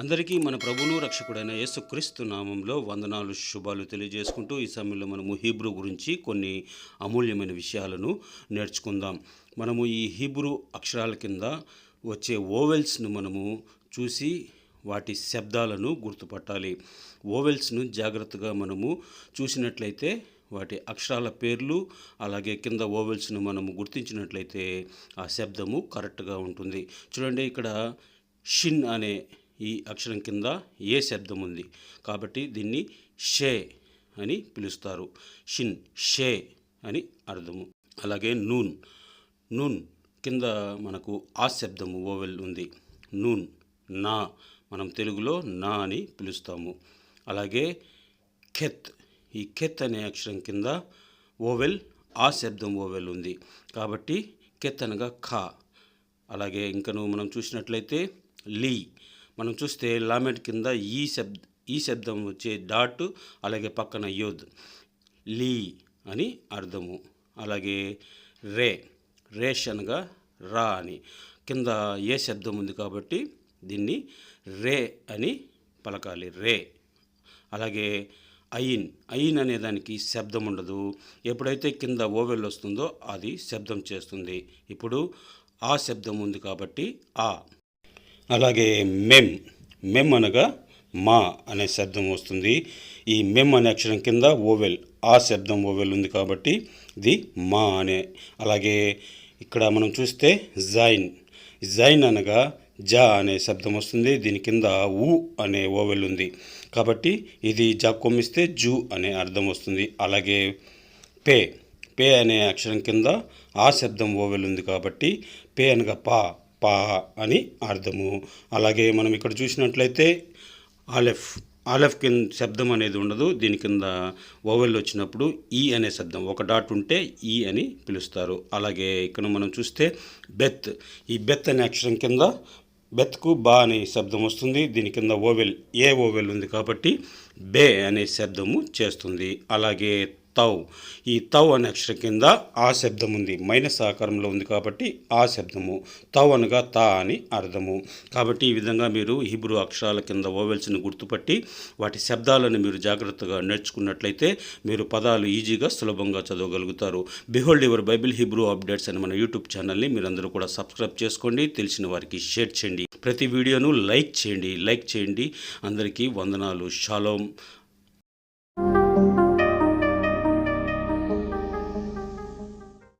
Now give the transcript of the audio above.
అందరికీ మన ప్రభును రక్షకుడైన యేసుక్రీస్తు నామంలో వందనాలు శుభాలు తెలియజేసుకుంటూ ఈ సమయంలో మనము హీబ్రూ గురించి కొన్ని అమూల్యమైన విషయాలను నేర్చుకుందాం. మనము ఈ హీబ్రూ అక్షరాల కింద వచ్చే ఓవెల్స్ను మనము చూసి వాటి శబ్దాలను గుర్తుపట్టాలి. ఓవెల్స్ను జాగ్రత్తగా మనము చూసినట్లయితే వాటి అక్షరాల పేర్లు అలాగే కింద ఓవెల్స్ను మనము గుర్తించినట్లయితే ఆ శబ్దము కరెక్ట్గా ఉంటుంది. చూడండి ఇక్కడ షిన్ అనే ఈ అక్షరం కింద ఏ శబ్దం ఉంది? కాబట్టి దీన్ని షే అని పిలుస్తారు. షిన్ షే అని అర్థము. అలాగే నూన్ నూన్ కింద మనకు ఆ శబ్దము ఓవెల్ ఉంది. నూన్ నా మనం తెలుగులో నా అని పిలుస్తాము. అలాగే ఖెత్ ఈ ఖెత్ అనే అక్షరం కింద ఓవెల్ ఆ శబ్దం ఓవెల్ ఉంది. కాబట్టి కెత్ అనగా ఖా అలాగే ఇంకను మనం చూసినట్లయితే లీ మనం చూస్తే లామెట్ కింద ఈ శబ్ద ఈ శబ్దం వచ్చే డాట్ అలాగే పక్కన యోద్. లీ అని అర్థము. అలాగే రే రేష్ అనగా రా అని. కింద ఏ శబ్దం ఉంది కాబట్టి దీన్ని రే అని పలకాలి. రే. అలాగే అయిన్ అయిన్ అనే దానికి శబ్దం ఉండదు. ఎప్పుడైతే కింద ఓవెల్ వస్తుందో అది శబ్దం చేస్తుంది. ఇప్పుడు ఆ శబ్దం ఉంది కాబట్టి ఆ. అలాగే మెమ్ మెమ్ అనగా మా అనే శబ్దం వస్తుంది. ఈ మెమ్ అనే అక్షరం కింద ఓవెల్ ఆ శబ్దం ఓవెల్ ఉంది కాబట్టి ఇది మా అనే. అలాగే ఇక్కడ మనం చూస్తే జైన్ జైన్ అనగా జా అనే శబ్దం వస్తుంది. దీని కింద ఊ అనే ఓవెల్ ఉంది కాబట్టి ఇది జా కొమ్మిస్తే జూ అనే అర్థం వస్తుంది. అలాగే పే పే అనే అక్షరం కింద ఆ శబ్దం ఓవెల్ ఉంది కాబట్టి పే అనగా పా పా అని అర్థము. అలాగే మనం ఇక్కడ చూసినట్లయితే ఆలెఫ్ ఆలెఫ్ కింద శబ్దం అనేది ఉండదు. దీని కింద ఓవెల్ వచ్చినప్పుడు ఈ అనే శబ్దం ఒక డాట్ ఉంటే ఈ అని పిలుస్తారు. అలాగే ఇక్కడ మనం చూస్తే బెత్ ఈ బెత్ అనే అక్షరం కింద బెత్కు బా అనే శబ్దం వస్తుంది. దీని కింద ఓవెల్ ఏ ఓవెల్ ఉంది కాబట్టి బే అనే శబ్దము చేస్తుంది. అలాగే తౌ. ఈ తౌ అనే అక్షరం కింద ఆ శబ్దం ఉంది. మైనస్ ఆకారంలో ఉంది కాబట్టి ఆ శబ్దము. తౌ అనగా తా అని అర్థము. కాబట్టి ఈ విధంగా మీరు హిబ్రూ అక్షరాల కింద ఓవెల్స్ని గుర్తుపట్టి వాటి శబ్దాలను మీరు జాగ్రత్తగా నేర్చుకున్నట్లయితే మీరు పదాలు ఈజీగా సులభంగా చదవగలుగుతారు. Behold your Bible Hebrew updates అనే మన యూట్యూబ్ ఛానల్ని మీరందరూ కూడా సబ్స్క్రైబ్ చేసుకోండి. తెలిసిన వారికి షేర్ చేయండి. ప్రతి వీడియోను లైక్ చేయండి. లైక్ చేయండి. అందరికీ వందనాలు. షాలోం.